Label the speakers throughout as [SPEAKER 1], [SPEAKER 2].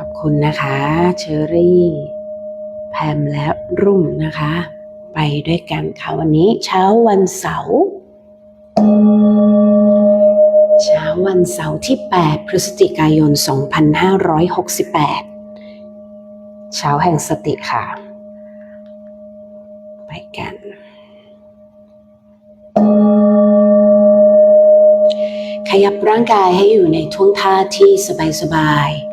[SPEAKER 1] ขอบคุณนะคะ เชอรี่ แพมและรุ่งนะคะ ไปด้วยกันค่ะวันนี้เช้าวันเสาร์เช้าวันเสาร์ที่ 8 พฤศจิกายน 2568 เช้าแห่งสติค่ะ ไปกัน ขยับร่างกายให้อยู่ในท่วงท่าที่สบายๆ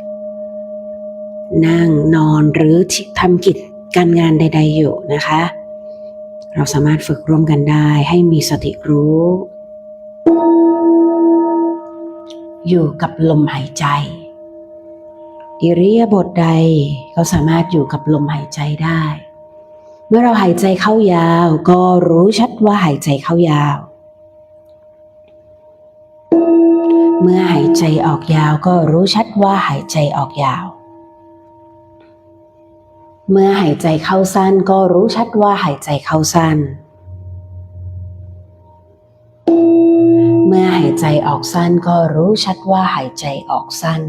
[SPEAKER 1] นั่งนอนหรือทำกิจการงานใด ๆ อยู่นะคะ เราสามารถฝึกร่วมกันได้ให้มีสติรู้ อยู่กับลมหายใจอิริยาบถใดก็สามารถอยู่กับลมหายใจได้ เมื่อเราหายใจเข้ายาว ก็รู้ชัดว่าหายใจเข้ายาว เมื่อหายใจออกยาวก็รู้ชัดว่าหายใจออกยาว เมื่อหายใจเข้าสั้นก็รู้ชัดว่าหายใจเข้าสั้น เมื่อหายใจออกสั้นก็รู้ชัดว่าหายใจออกสั้น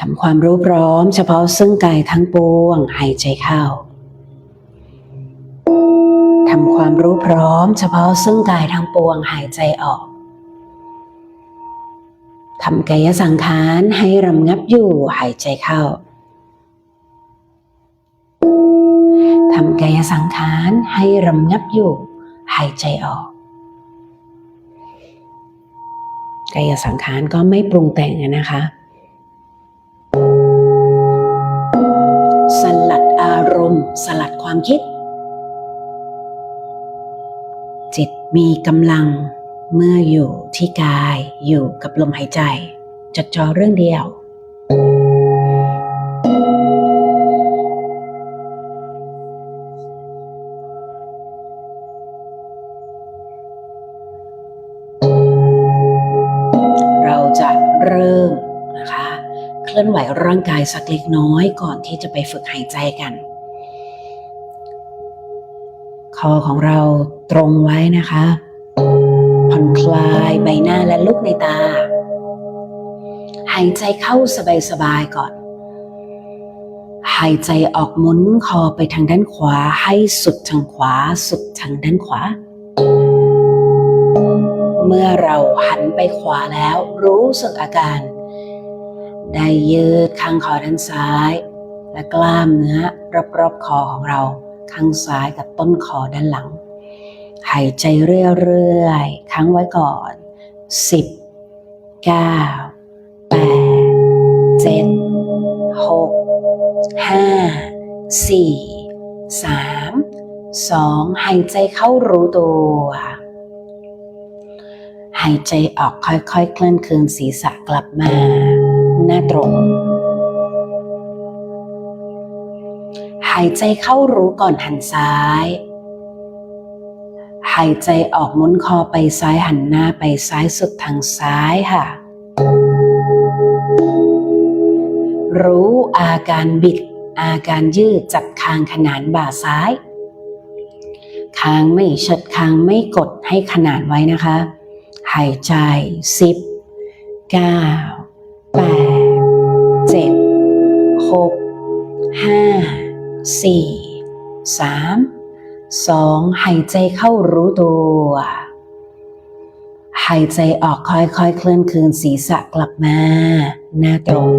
[SPEAKER 1] ทำความรู้พร้อมเฉพาะซึ่งกายทั้งปวงหายใจเข้า ทำความรู้พร้อมเฉพาะซึ่งกายทั้งปวงหายใจออก ทำกายสังขารให้รำงับอยู่หายใจเข้า ทำกายสังขารให้รำงับอยู่ หายใจออก กายสังขารก็ไม่ปรุงแต่งนะคะ สลัดอารมณ์ สลัดความคิด จิตมีกำลังเมื่ออยู่ที่กายอยู่กับลมหายใจ จดจ่อเรื่องเดียว ลื่อนไหวร่างกายสักเล็กน้อยก่อนที่จะไปฝึกหายใจกัน คอของเราตรงไว้นะคะ ผ่อนคลายใบหน้าและลุกในตา หายใจเข้าสบายๆก่อน หายใจออกหมุนคอไปทางด้านขวาให้สุดทางขวา สุดทางด้านขวาเมื่อเราหันไปขวาแล้วรู้สึกอาการ ได้ยืดข้างคอด้านซ้าย และกล้ามเนื้อรอบๆคอของเรา ข้างซ้ายกับต้นคอด้านหลัง หายใจเรื่อยๆค้างไว้ก่อน 10 9 8 7 6 5 4 3 2 หายใจเข้ารู้ตัว หายใจออกค่อยๆ เคลื่อนคืนศีรษะกลับมา หน้าตรง หายใจเข้ารู้ก่อนหันซ้าย หายใจออกมุนคอไปซ้ายหันหน้าไปซ้ายสุดทางซ้ายค่ะ รู้อาการบิด อาการยืดจับคางขนานบ่าซ้ายคางไม่เฉิดคางไม่กดให้ขนานไว้นะคะ หายใจสิบเก้าแปด กห้าสี่สามสองหายใจเข้ารู้ตัว หายใจออกค่อยๆ เคลื่อนคืนศีรษะกลับมา หน้าตรง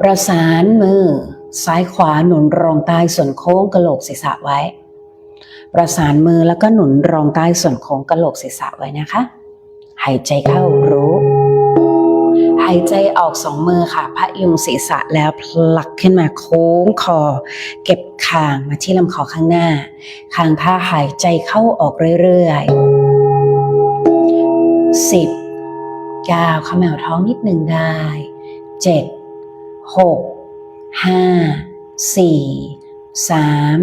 [SPEAKER 1] ประสานมือ ซ้ายขวาหนุนรองใต้ส่วนโค้งกระโหลกศีรษะไว้ ประสานมือแล้วก็หนุนรองใต้ส่วนโค้งกระโหลกศีรษะไว้นะคะ หายใจเข้ารู้ายใจออกสองมือค่ะ พระยุงศีรษะแล้วผลักขึ้นมาโค้งคอ เก็บคางมาที่ลำคอข้างหน้า คางท่าหายใจเข้าออกเรื่อยๆสิบเก้าขมวท้องนิดหนึ่งได้เจ็ดหกห้าสี่สาม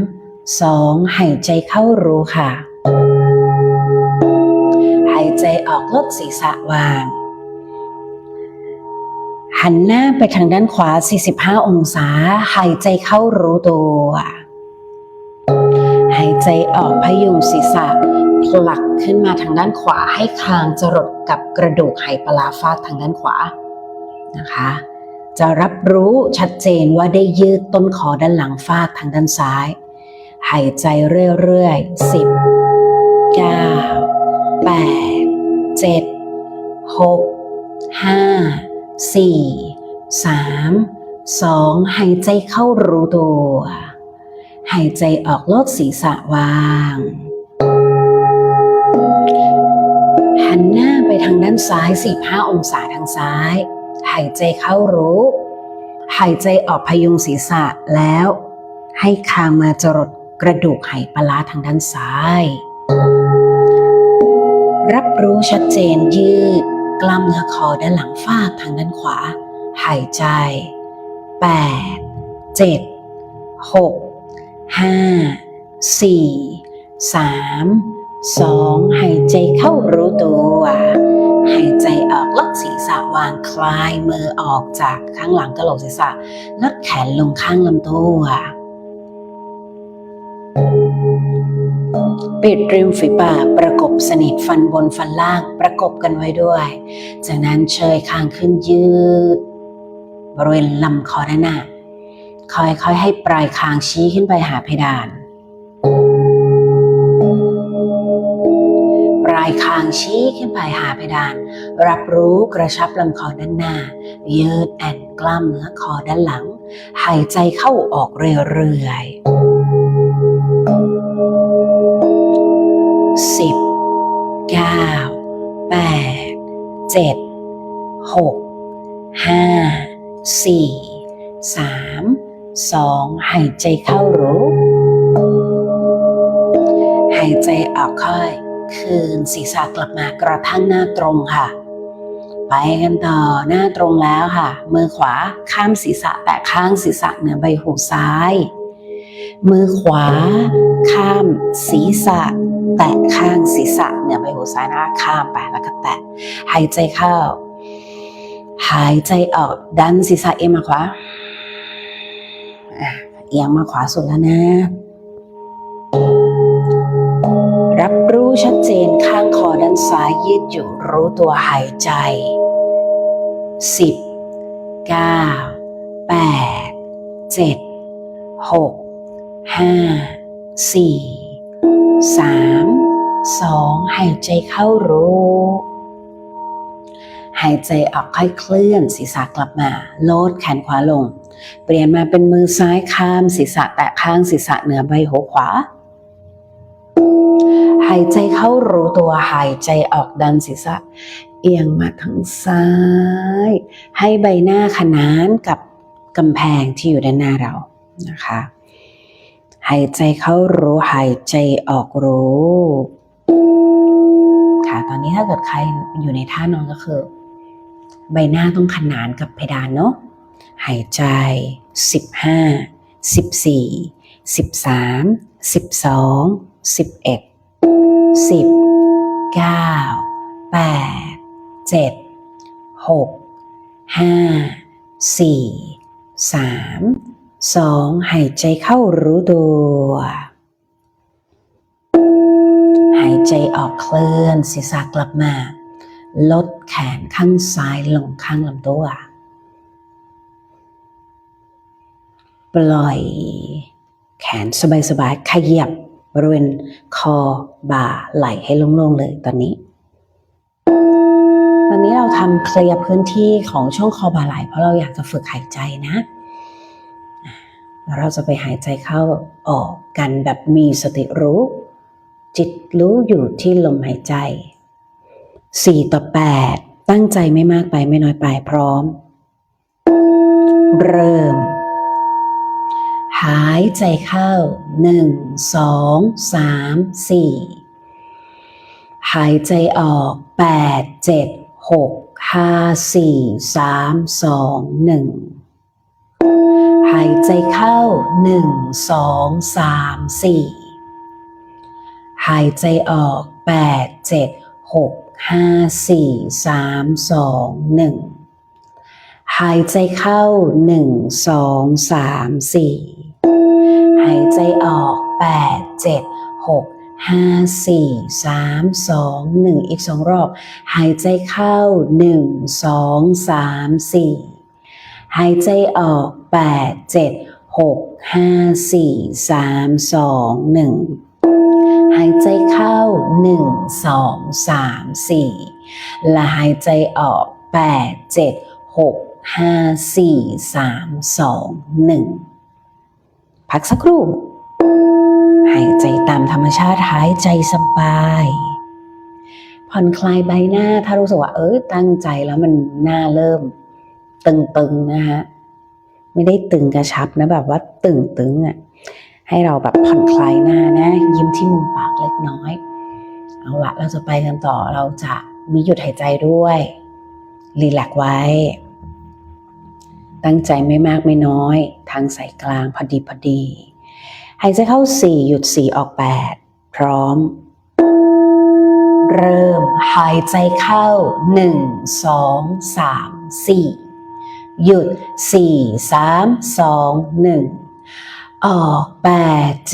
[SPEAKER 1] สองหายใจเข้ารู้ค่ะ หายใจออกลดศีรษะวาง หันหน้าไปทางด้านขวา 45 องศา หายใจเข้ารู้ตัว หายใจออกพยุงศีรษะผลักขึ้นมาทางด้านขวาให้คางจรดกับกระดูกไหปลาฟาดทางด้านขวานะคะ จะรับรู้ชัดเจนว่าได้ยืดต้นคอด้านหลังฟาดทางด้านซ้าย หายใจเรื่อยๆสิบเก้าแปดเจ็ดหาสี่สามสองหายใจเข้ารู้ตัว หายใจออกโลดศีรษะวาง หันหน้าไปทางด้านซ้าย 45 องศาทางซ้าย หายใจเข้ารู้ หายใจออกพยุงศีรษะแล้ว ให้คางมาจรดกระดูกไหปลาร้าทางด้านซ้าย รับรู้ชัดเจนยืด กล้ามเนื้อคอด้านหลังฟาดทางด้านขวา หายใจ 8 7 6 5 4 3 2 หายใจเข้ารู้ตัว หายใจออกลดศีรษะวางคลายมือออกจากข้างหลังกระโหลกศีรษะลดแขนลงข้างลำตัว ปิดริมฝีปากประกบสนิทฟันบนฟันล่างประกบกันไว้ด้วย จากนั้นเชยคางขึ้นยืด บริเวณลำคอด้านหน้าค่อยๆให้ปลายคางชี้ขึ้นไปหาเพดาน ปลายคางชี้ขึ้นไปหาเพดาน รับรู้กระชับลำคอด้านหน้า ยืดแอนกล้ามเนื้อคอด้านหลัง หายใจเข้าออกเรื่อยๆ เก้าแปดเจ็ดหกห้าสี่สามสองหายใจเข้ารู้ หายใจออกค่อย คืนศีรษะกลับมากระทั่งหน้าตรงค่ะ ไปกันต่อหน้าตรงแล้วค่ะ มือขวาข้ามศีรษะแตะข้างศีรษะเหนือใบหูซ้าย มือขวา ข้ามศีรษะ แตะข้างศีรษะเหนือใบหูซ้ายนะข้ามไปแล้วก็แตะ หายใจเข้า หายใจออกดันศีรษะเอียงมาขวาเอียงมาขวาสุดแล้วนะ รับรู้ชัดเจนข้างคอด้านซ้ายยืดอยู่รู้ตัวหายใจ10 9 8 7 6 5 4 3 2หกายใจเข้ารู้หายใจออกค่อยเคลื่อนศีรษะกลับมา โลดแขนขวาลง เปลี่ยนมาเป็นมือซ้ายข้าม ศีรษะแตะข้างศีรษะเหนือใบหูขวา หายใจเข้ารู้ตัวหายใจออกดันศีรษะ เอียงมาทางซ้าย ให้ใบหน้าขนานกับกำแพงที่อยู่ด้านหน้าเรานะคะ หายใจเข้ารู้หายใจออกรู้ค่ะตอนนี้ถ้าเกิดใครอยู่ในท่านอนก็คือ ใบหน้าต้องขนานกับเพดานเนาะหายใจ 15 14 13 12 11สิบเก้าแปด เจ็ดหาสี่สามสองหายใจเข้ารู้ตัว หายใจออกเคลื่อนศีรษะกลับมา ลดแขนข้างซ้ายลงข้างลำตัว ปล่อย แขนสบายๆขยับบริเวณคอบ่าไหล่ให้โล่งๆเลยตอนนี้ตอนนี้เราทำเคลียร์พื้นที่ของช่วงคอบ่าไหล่เพราะเราอยากจะฝึกหายใจนะ เราจะไปหายใจเข้าออกกันแบบมีสติรู้ จิตรู้อยู่ที่ลมหายใจ 4 ต่อ 8 ตั้งใจไม่มากไปไม่น้อยไปพร้อม เริ่ม หายใจเข้าหนึ่งสองสามสี่หายใจออกแปดเจ็ดหกห้าสี่สามสองหายใจเข้าหนึ่งสองสามสี่หายใจออกแปดเจ็ดหกห้าสี่สามสองหนึ่งหายใจเข้าหนึ่งสองสามสี่หายใจออก 8 7 6ห้าสี่สามสองหนึ่งอีกสองรอบ หายใจเข้าหนึ่งสองสามสี่หายใจออก แปดเจ็ดหกห้าสี่สามสองหนึ่งหายใจเข้าหนึ่งสองสามสี่และหายใจออกแปดเจ็ดหกห้าสี่สามสองหนึ่งพักสักครู่หายใจตามธรรมชาติหายใจสบายผ่อนคลายใบหน้าถ้ารู้สึกว่าเออตั้งใจแล้วมันหน้าเริ่มตึงๆนะฮะ ไม่ได้ตึงกระชับนะแบบว่าตึงๆอะให้เราแบบผ่อนคลายหน้านะ ยิ้มที่มุมปากเล็กน้อย เอาละเราจะไปกันต่อเราจะมีหยุดหายใจด้วยรีแลกไว้ ตั้งใจไม่มากไม่น้อย ทางสายกลางพอดีพอดีหายใจเข้า4หยุด4ออก8พร้อม เริ่มหายใจเข้า1 2 3 4 หยุด 4 3 2 1 ออก 8 7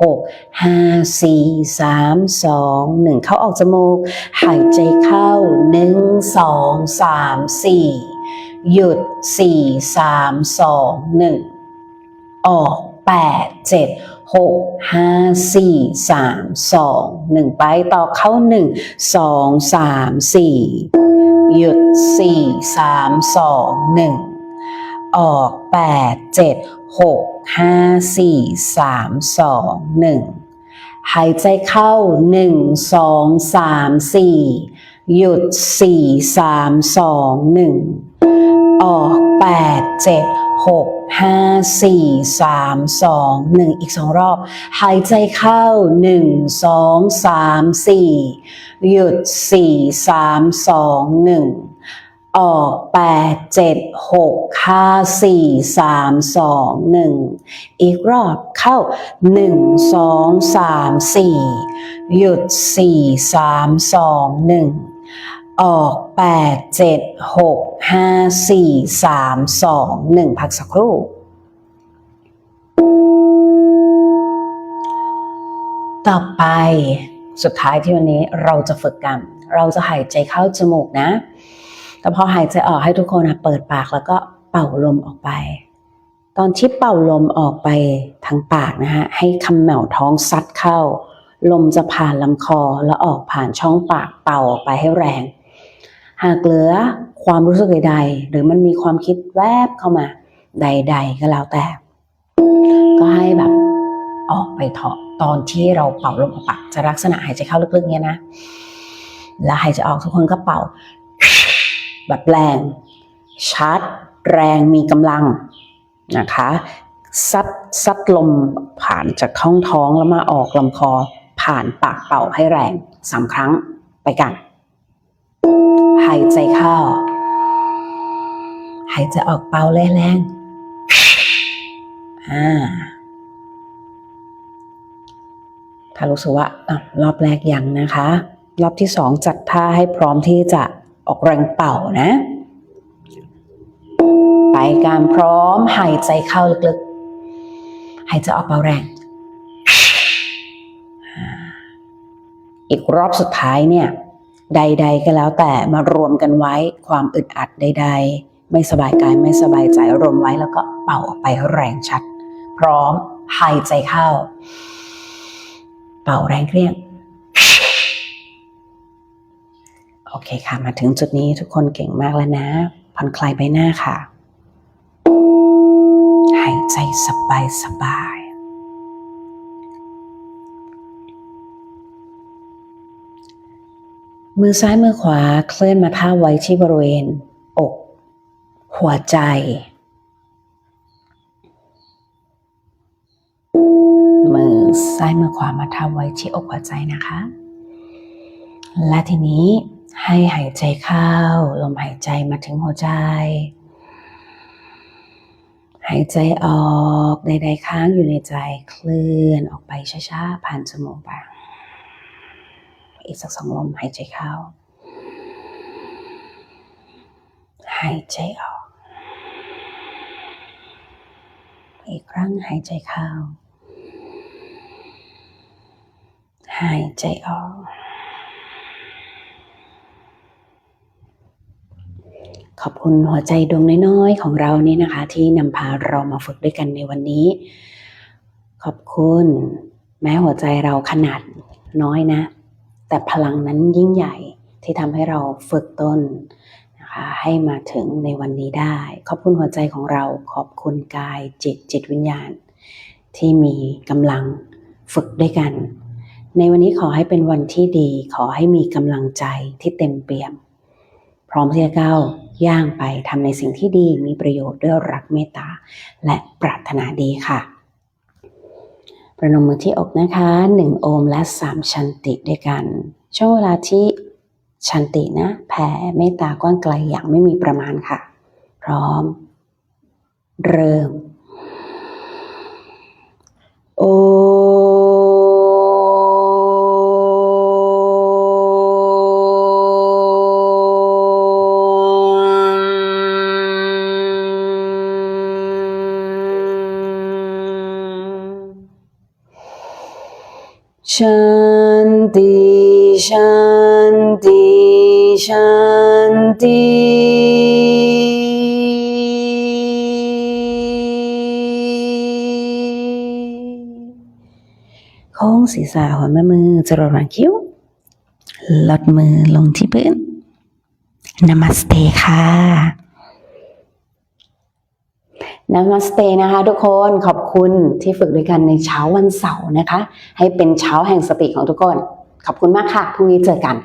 [SPEAKER 1] 6 5 4 3 2 1 เข้าออกจมูก หายใจเข้า 1 2 3 4 หยุด 4 3 2 1 ออก 8 7 6 5 4 3 2 1 ไปต่อเข้า 1 2 3 4 หยุด4 3 2 1ออก8 7 6 5 4 3 2 1หายใจเข้า1 2 3 4หยุด4 3 2 1ออก8 7 6 5 4 3 2 1อีกสองรอบ หายใจเข้า1 2 3 4หยุด4 3 2 1ออก8 7 6 5 4 3 2 1อีกรอบเข้า1 2 3 4หยุด4 3 2 1อ ออก8 7 6 5 4 3 2 1พักสักครู่ ต่อไปสุดท้ายที่วันนี้เราจะฝึกกัน เราจะหายใจเข้าจมูกนะ แต่พอหายใจออกให้ทุกคนนะเปิดปากแล้วก็เป่าลมออกไป ตอนที่เป่าลมออกไปทางปากนะฮะให้คำแหมวท้องซัดเข้าลมจะผ่านลำคอแล้วออกผ่านช่องปากเป่าออกไปให้แรง หากเหลือความรู้สึกใดๆ หรือมันมีความคิดแวบเข้ามาใด ๆ ก็แล้วแต่ ก็ให้แบบออกไปเถอะตอนที่เราเป่าลมออกปากจะลักษณะหายใจเข้าลึกๆเนี้ยนะ แล้วหายใจออกทุกคนก็เป่า แบบแรงชัดแรงมีกำลังนะคะซัดซัดลมผ่านจากท้องท้องแล้วมาออกลำคอผ่านปากเป่าให้แรงสามครั้งไปกัน หายใจเข้า หายใจออกเป่าแรงๆอ่าถ้ารู้สึกว่าอะรอบแรกยังนะคะ รอบที่สองจัดท่าให้พร้อมที่จะออกแรงเป่านะ ไปการพร้อมหายใจเข้าลึกๆ หายใจออกเบาแรง อีกรอบสุดท้ายเนี่ย ใด ๆ ก็แล้วแต่มารวมกันไว้ความอึดอัดใด ๆ ไม่สบายกายไม่สบายใจรวมไว้แล้วก็เป่าออกไปแรงชัด พร้อมหายใจเข้า เป่าแรงเกลี้ยงโอเคค่ะ มาถึงจุดนี้ทุกคนเก่งมากแล้วนะผ่อนคลายใบหน้าค่ะ หายใจสบายสบาย มือซ้ายมือขวาเคลื่อนมาท่าไว้ที่บริเวณ อก หัวใจ มือซ้ายมือขวามาทับไว้ที่อกหัวใจนะคะ และทีนี้ให้หายใจเข้า ลมหายใจมาถึงหัวใจ หายใจออกใดๆค้างอยู่ในใจเคลื่อนออกไปช้าๆผ่านจมูกไป อีกสักสองลมหายใจเข้า หายใจออก อีกครั้งหายใจเข้า หายใจออก ขอบคุณหัวใจดวงน้อยๆของเรานี่นะคะ ที่นำพาเรามาฝึกด้วยกันในวันนี้ ขอบคุณแม้หัวใจเราขนาดน้อยนะ แต่พลังนั้นยิ่งใหญ่ที่ทำให้เราฝึกต้นนะคะให้มาถึงในวันนี้ได้ ขอบคุณหัวใจของเราขอบคุณกายจิตจิตวิญญาณ ที่มีกำลังฝึกด้วยกัน ในวันนี้ขอให้เป็นวันที่ดี ขอให้มีกำลังใจที่เต็มเปี่ยม พร้อมที่จะก้าวย่างไปทำในสิ่งที่ดีมีประโยชน์ด้วยรักเมตตาและปรารถนาดีค่ะ ประนมมือที่อกนะคะหนึ่งโอมและสามชันติด้วยกัน ช่วงเวลาที่ชันตินะ แผ่เมตตากว้างไกลอย่างไม่มีประมาณค่ะ พร้อม เริ่ม โอ ชันติชันติชันติโค้งศีรษะหัวแม่มือจรดหางคิ้วลดมือลงที่พื้นนามัสเตค่ะ นามัสเตนะคะทุกคนขอบคุณที่ฝึกด้วยกันในเช้าวันเสาร์นะคะ ให้เป็นเช้าแห่งสติของทุกคน ขอบคุณมากค่ะพรุ่งนี้เจอกัน